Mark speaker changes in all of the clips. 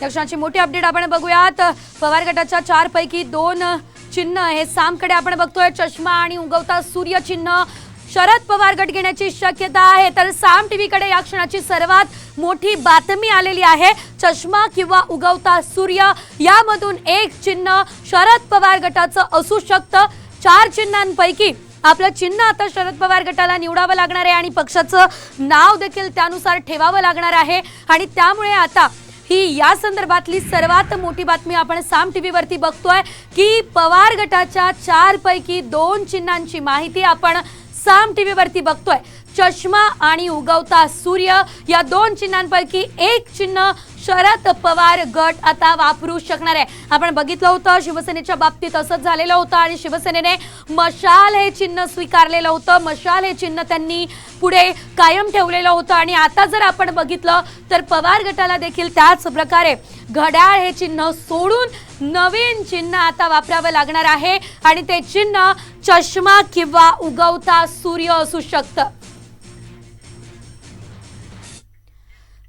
Speaker 1: या क्षणाची मोठी अपडेट आपण बघूयात. पवार गटाच्या चार पैकी दोन चिन्ह हे सामकडे आपण बघतोय चष्मा आणि उगवता सूर्य चिन्ह शरद पवार गट घेण्याची शक्यता आहे. तर साम टीव्हीकडे या क्षणाची सर्वात मोठी बातमी आलेली आहे. चष्मा किंवा उगवता सूर्य यामधून एक चिन्ह शरद पवार गटाचं असू शकतं. चार चिन्हांपैकी आपलं चिन्ह आता शरद पवार गटाला निवडावं लागणार आहे आणि पक्षाचं नाव देखील त्यानुसार ठेवावं लागणार आहे. आणि त्यामुळे आता ही या संदर्भातली सर्वात मोठी बातमी आपण साम टीव्हीवरती बघतोय की पवार गटाच्या चार पैकी दोन चिन्हांची माहिती आपण साम टीव्हीवरती बघतोय. चष्मा आणि उगवता सूर्य या दोन चिन्हांपैकी एक चिन्ह शरद पवार गट आता वापरू शकणार आहे. आपण बघितलं होतं शिवसेनेच्या बाबतीत असंच झालेलं होतं आणि शिवसेनेने मशाल हे चिन्ह स्वीकारलेलं होतं. मशाल हे चिन्ह त्यांनी पुढे कायम ठेवलेलं होतं आणि आता जर आपण बघितलं तर पवार गटाला देखील त्याच प्रकारे घड्याळ हे चिन्ह सोडून नवीन चिन्ह आता वापरावं लागणार आहे आणि ते चिन्ह चष्मा किंवा उगवता सूर्य असू शकतं.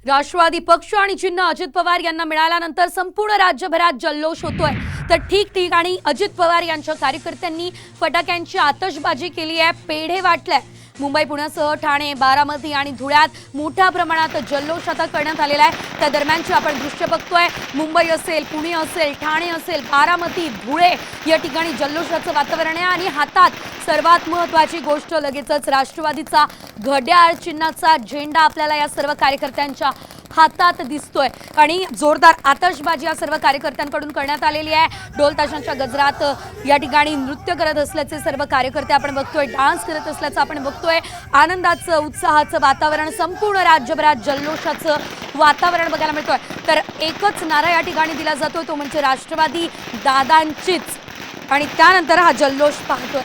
Speaker 1: राष्ट्रवादी पक्ष आणि चिन्ह अजित पवार यांना मिळाल्यानंतर संपूर्ण राज्यभरात जल्लोष होतोय. तर ठिकठिकाणी अजित पवार यांच्या कार्यकर्त्यांनी फटाक्यांची आतषबाजी केली आहे. पेढे वाटले मुंबई पुण्यासह ठाणे बारामती आणि धुळ्यात मोठ्या प्रमाणात जल्लोष आता करण्यात आलेला आहे. त्या दरम्यानची आपण दृश्य बघतोय. मुंबई असेल पुणे असेल ठाणे असेल बारामती धुळे या ठिकाणी जल्लोषाचं वातावरण आहे आणि हातात सर्वात महत्वाची गोष्ट लगेचच राष्ट्रवादीचा घड्याळ चिन्हाचा झेंडा आपल्याला या सर्व कार्यकर्त्यांच्या हातात दिसतोय. आणि जोरदार आतषबाजी या सर्व कार्यकर्त्यांकडून करण्यात आलेली आहे. ढोल ताशांच्या गजरात या ठिकाणी नृत्य करत असल्याचे सर्व कार्यकर्ते आपण बघतोय. डान्स करत असल्याचं आपण बघतोय. आनंदाचं उत्साहाचं वातावरण संपूर्ण राज्यभरात जल्लोषाचं वातावरण बघायला मिळतोय. तर एकच नारा या ठिकाणी दिला जातोय तो म्हणजे राष्ट्रवादी दादांचीच. आणि त्यानंतर हा जल्लोष पाहतोय.